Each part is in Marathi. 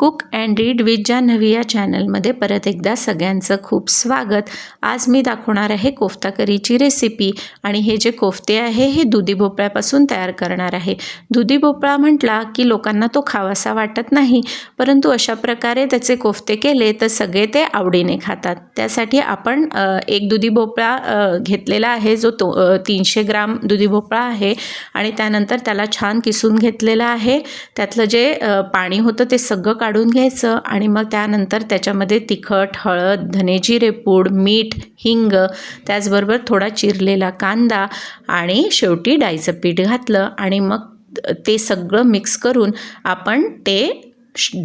Cook and read with Janhavi या चॅनलमध्ये परत एकदा सगळ्यांचं खूप स्वागत. आज मी दाखवणार आहे कोफ्ता करीची रेसिपी आणि हे जे कोफ्ते आहे हे दुधी भोपळ्यापासून तयार करणार आहे. दुधी भोपळा म्हटला की लोकांना तो खावासा वाटत नाही परंतु अशा प्रकारे त्याचे कोफ्ते केले तर सगळे ते आवडीने खातात. त्यासाठी आपण एक दुधी भोपळा घेतलेला आहे जो तो तीनशे ग्राम दुधी भोपळा आहे आणि त्यानंतर त्याला छान किसून घेतलेला आहे. त्यातलं जे पाणी होतं ते सगळं काढून घ्यायचं आणि मग त्यानंतर त्याच्यामध्ये तिखट हळद धनेजिरे पूड मीठ हिंग त्याचबरोबर थोडा चिरलेला कांदा आणि शेवटी डाळीचं पीठ घातलं आणि मग ते सगळं मिक्स करून आपण ते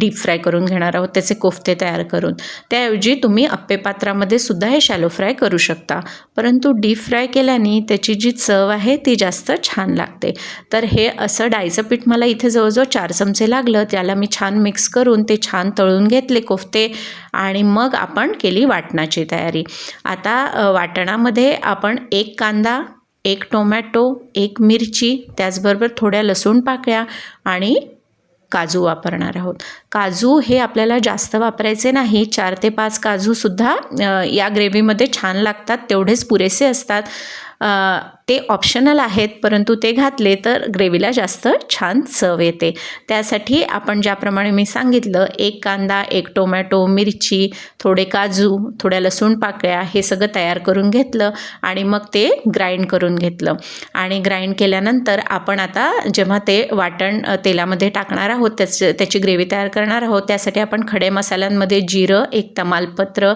डीप फ्राय करून घेणार आहोत त्याचे कोफ्ते तयार करून. त्याऐवजी तुम्ही अप्पे पात्रामध्ये सुद्धा हे शॅलो फ्राय करू शकता. परंतु डीप फ्राय केल्याने त्याची जी चव आहे ती जास्त छान लागते. तर हे असं डाळीचं पीठ मला इथे जवळजवळ चार चमचे लागलं त्याला मी छान मिक्स करून ते छान तळून घेतले कोफ्ते आणि मग आपण केली वाटणाची तयारी. आता वाटणामध्ये आपण एक कांदा एक टोमॅटो एक मिरची त्याचबरोबर थोड्या लसूण पाकळ्या आणि काजू वापरणार आहोत. काजू हे आपल्याला जास्त वापरायचे नाही. चार ते पाच काजूसुद्धा या ग्रेव्हीमध्ये छान लागतात तेवढेच पुरेसे असतात. ते ऑप्शनल आहेत परंतु ते घातले तर ग्रेव्हीला जास्त छान चव येते. त्यासाठी आपण ज्याप्रमाणे मी सांगितलं एक कांदा एक टोमॅटो मिरची थोडे काजू थोड्या लसूण पाकळ्या हे सगळं तयार करून घेतलं आणि मग ते ग्राइंड करून घेतलं. आणि ग्राइंड केल्यानंतर आपण आता जेव्हा ते वाटण तेलामध्ये टाकणार आहोत त्याच त्याची ग्रेव्ही तयार करणार आहोत त्यासाठी आपण खडे मसाल्यांमध्ये जिरं एक तमालपत्र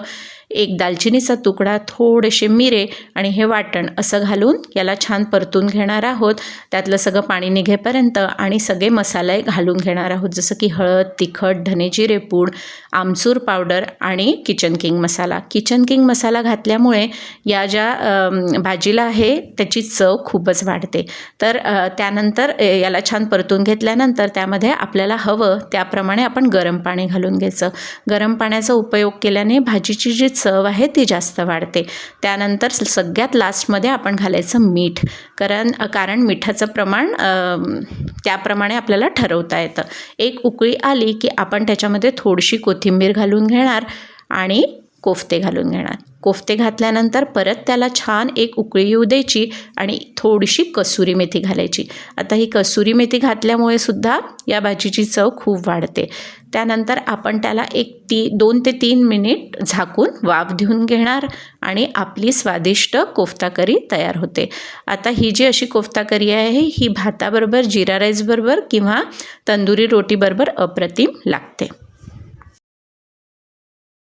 एक दालचिनीचा तुकडा थोडेसे मिरे आणि हे वाटण असं घालून याला छान परतून घेणार आहोत. त्यातलं सगळं पाणी निघेपर्यंत आणि सगळे मसाले घालून घेणार आहोत. जसं की हळद तिखट धनेजिरे पूड आमचूर पावडर आणि Kitchen King masala. Kitchen King masala घातल्यामुळे या ज्या भाजीला आहे त्याची चव खूपच वाढते. तर त्यानंतर याला छान परतून घेतल्यानंतर त्यामध्ये आपल्याला हवं त्याप्रमाणे आपण गरम पाणी घालून घ्यायचं. गरम पाण्याचा उपयोग केल्याने भाजीची जी चव आहे ती जास्त वाढते. त्यानंतर स- सगळ्यात लास्टमध्ये आपण घालायचं मीठ. कारण कारण मिठाचं प्रमाण त्याप्रमाणे आपल्याला ठरवता येतं. एक उकळी आली की आपण त्याच्यामध्ये थोडीशी कोथिंबीर घालून घेणार आणि कोफते घालून घेणार. कोफ्ते घातल्यानंतर परत त्याला छान एक उकळी येऊ द्यायची आणि थोडीशी कसुरी मेथी घालायची. आता ही कसुरी मेथी घातल्यामुळे सुद्धा या भाजीची चव खूप वाढते. त्यानंतर आपण त्याला एक ती दोन ते तीन मिनिट झाकून वाफ देऊन घेणार आणि आपली स्वादिष्ट कोफ्ता करी तयार होते. आता ही जी अशी कोफ्ता करी आहे ही भाताबरोबर जिरा राईसबरोबर किंवा तंदुरी रोटीबरोबर अप्रतिम लागते.